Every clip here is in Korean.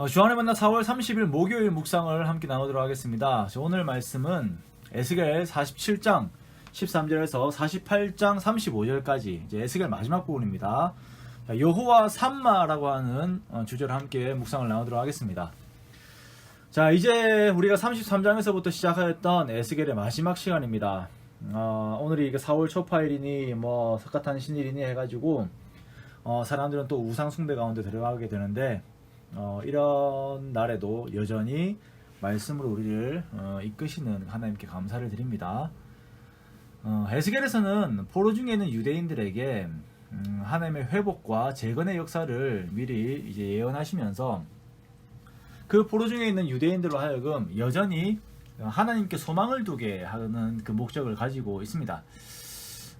어, 주안의 만나 4월 30일 목요일 묵상을 함께 나누도록 하겠습니다. 자, 오늘 말씀은 에스겔 47장 13절에서 48장 35절까지 이제 에스겔 마지막 부분입니다. 자, 여호와 삼마라고 하는 어, 주제를 함께 묵상을 나누도록 하겠습니다. 자, 이제 우리가 33장에서부터 시작하였던 에스겔의 마지막 시간입니다. 어, 오늘이 4월 초파일이니 뭐 석가탄 신일이니 해가지고 어, 사람들은 또 우상 숭배 가운데 들어가게 되는데 어, 이런 날에도 여전히 말씀으로 우리를 어, 이끄시는 하나님께 감사를 드립니다. 어, 에스겔에서는 포로 중에 있는 유대인들에게 음, 하나님의 회복과 재건의 역사를 미리 이제 예언하시면서 그 포로 중에 있는 유대인들로 하여금 여전히 하나님께 소망을 두게 하는 그 목적을 가지고 있습니다.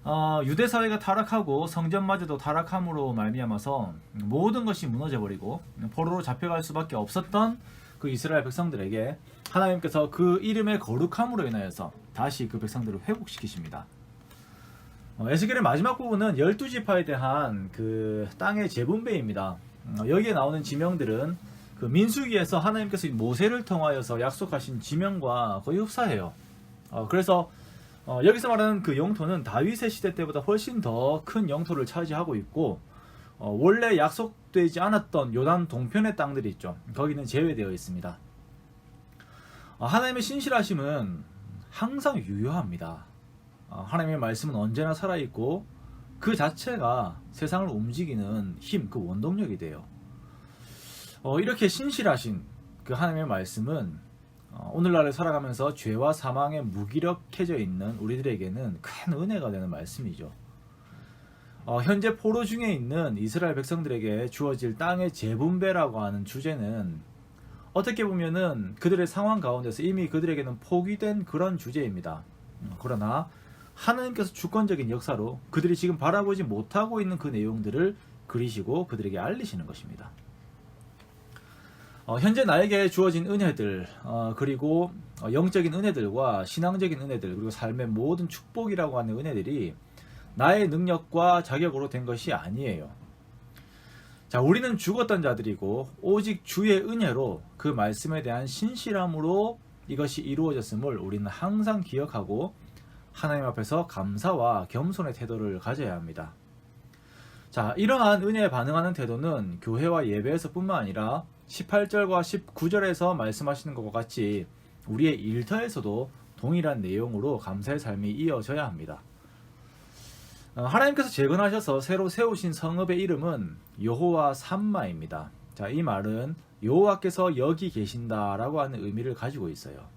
어, 유대 사회가 타락하고 성전마저도 타락함으로 말미암아서 모든 것이 무너져 버리고 포로로 잡혀갈 수밖에 없었던 그 이스라엘 백성들에게 하나님께서 그 이름의 거룩함으로 인하여서 다시 그 백성들을 회복시키십니다. 어, 에스겔의 마지막 부분은 열두 지파에 대한 그 땅의 재분배입니다. 어, 여기에 나오는 지명들은 그 민수기에서 하나님께서 모세를 통하여서 약속하신 지명과 거의 흡사해요. 어, 그래서 어, 여기서 말하는 그 영토는 다윗의 시대 때보다 훨씬 더 큰 영토를 차지하고 있고 어, 원래 약속되지 않았던 요단 동편의 땅들이 있죠. 거기는 제외되어 있습니다. 어, 하나님의 신실하심은 항상 유효합니다. 어, 하나님의 말씀은 언제나 살아있고 그 자체가 세상을 움직이는 힘, 그 원동력이 돼요. 어, 이렇게 신실하신 그 하나님의 말씀은 어, 오늘날을 살아가면서 죄와 사망에 무기력해져 있는 우리들에게는 큰 은혜가 되는 말씀이죠. 어, 현재 포로 중에 있는 이스라엘 백성들에게 주어질 땅의 재분배라고 하는 주제는 어떻게 보면은 그들의 상황 가운데서 이미 그들에게는 포기된 그런 주제입니다. 음, 그러나 하나님께서 주권적인 역사로 그들이 지금 바라보지 못하고 있는 그 내용들을 그리시고 그들에게 알리시는 것입니다. 어, 현재 나에게 주어진 은혜들 어, 그리고 어, 영적인 은혜들과 신앙적인 은혜들 그리고 삶의 모든 축복이라고 하는 은혜들이 나의 능력과 자격으로 된 것이 아니에요. 자, 우리는 죽었던 자들이고 오직 주의 은혜로 그 말씀에 대한 신실함으로 이것이 이루어졌음을 우리는 항상 기억하고 하나님 앞에서 감사와 겸손의 태도를 가져야 합니다. 자, 이러한 은혜에 반응하는 태도는 교회와 예배에서뿐만 아니라 18절과 19절에서 말씀하시는 것과 같이 우리의 일터에서도 동일한 내용으로 감사의 삶이 이어져야 합니다. 어, 하나님께서 재건하셔서 새로 세우신 성읍의 이름은 여호와 삼마입니다. 자, 이 말은 여호와께서 여기 계신다라고 하는 의미를 가지고 있어요.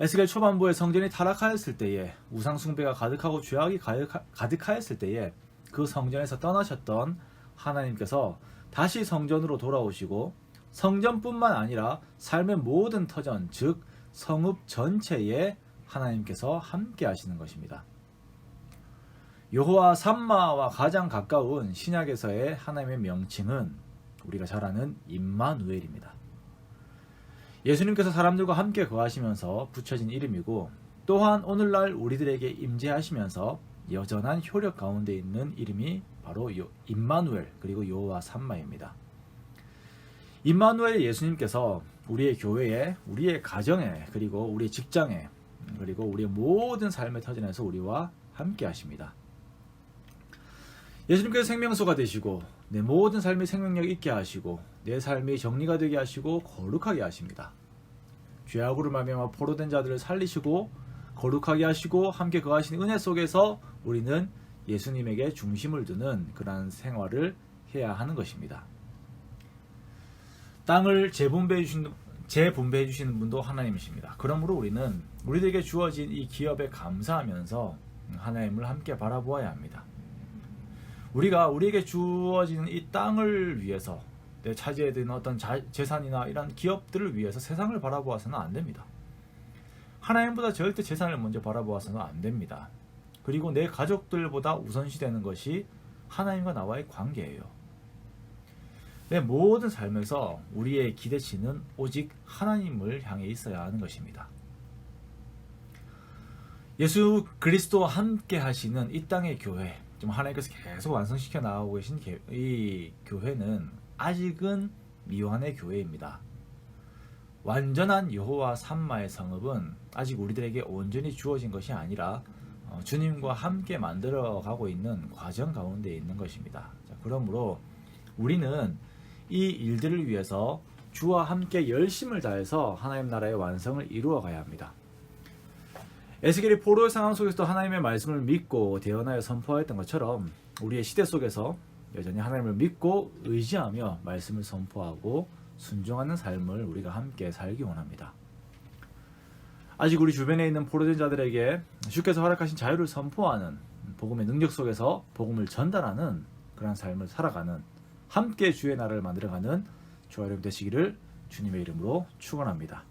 에스겔 초반부에 성전이 타락하였을 때에 우상 숭배가 가득하고 죄악이 가득하였을 때에 그 성전에서 떠나셨던 하나님께서 다시 성전으로 돌아오시고 성전뿐만 아니라 삶의 모든 터전, 즉 성읍 전체에 하나님께서 함께 하시는 것입니다. 여호와 삼마와 가장 가까운 신약에서의 하나님의 명칭은 우리가 잘 아는 임마누엘입니다. 예수님께서 사람들과 함께 거하시면서 붙여진 이름이고 또한 오늘날 우리들에게 임재하시면서 여전한 효력 가운데 있는 이름이 바로 임마누엘 그리고 여호와 삼마입니다. 임마누엘 예수님께서 우리의 교회에, 우리의 가정에, 그리고 우리의 직장에, 그리고 우리의 모든 삶의 터전에서 우리와 함께 하십니다. 예수님께서 생명수가 되시고 내 모든 삶이 생명력 있게 하시고 내 삶이 정리가 되게 하시고 거룩하게 하십니다. 죄악으로 말미암아 포로된 자들을 살리시고 거룩하게 하시고 함께 거하시는 은혜 속에서 우리는 예수님에게 중심을 두는 그러한 생활을 해야 하는 것입니다. 땅을 재분배해 주시는 재분배해 주시는 분도 하나님이십니다. 그러므로 우리는 우리들에게 주어진 이 기업에 감사하면서 하나님을 함께 바라보아야 합니다. 우리가 우리에게 주어지는 이 땅을 위해서 내 차지해야 되는 어떤 자, 재산이나 이런 기업들을 위해서 세상을 바라보아서는 안 됩니다. 하나님보다 절대 재산을 먼저 바라보아서는 안 됩니다. 그리고 내 가족들보다 우선시되는 것이 하나님과 나와의 관계예요. 내 모든 삶에서 우리의 기대치는 오직 하나님을 향해 있어야 하는 것입니다. 예수 그리스도와 함께 하시는 이 땅의 교회, 지금 하나님께서 계속 완성시켜 나가고 계신 이 교회는 아직은 미완의 교회입니다. 완전한 여호와 삼마의 성읍은 아직 우리들에게 온전히 주어진 것이 아니라 어, 주님과 함께 만들어 가고 있는 과정 가운데 있는 것입니다. 자, 그러므로 우리는 이 일들을 위해서 주와 함께 열심을 다해서 하나님 나라의 완성을 이루어 가야 합니다. 에스겔이 포로의 상황 속에서도 하나님의 말씀을 믿고 대언하여 선포하였던 것처럼 우리의 시대 속에서 여전히 하나님을 믿고 의지하며 말씀을 선포하고 순종하는 삶을 우리가 함께 살기 원합니다. 아직 우리 주변에 있는 포로된 자들에게 주께서 허락하신 자유를 선포하는 복음의 능력 속에서 복음을 전달하는 그런 삶을 살아가는 함께 주의 나라를 만들어가는 주와 여러분 되시기를 주님의 이름으로 축원합니다.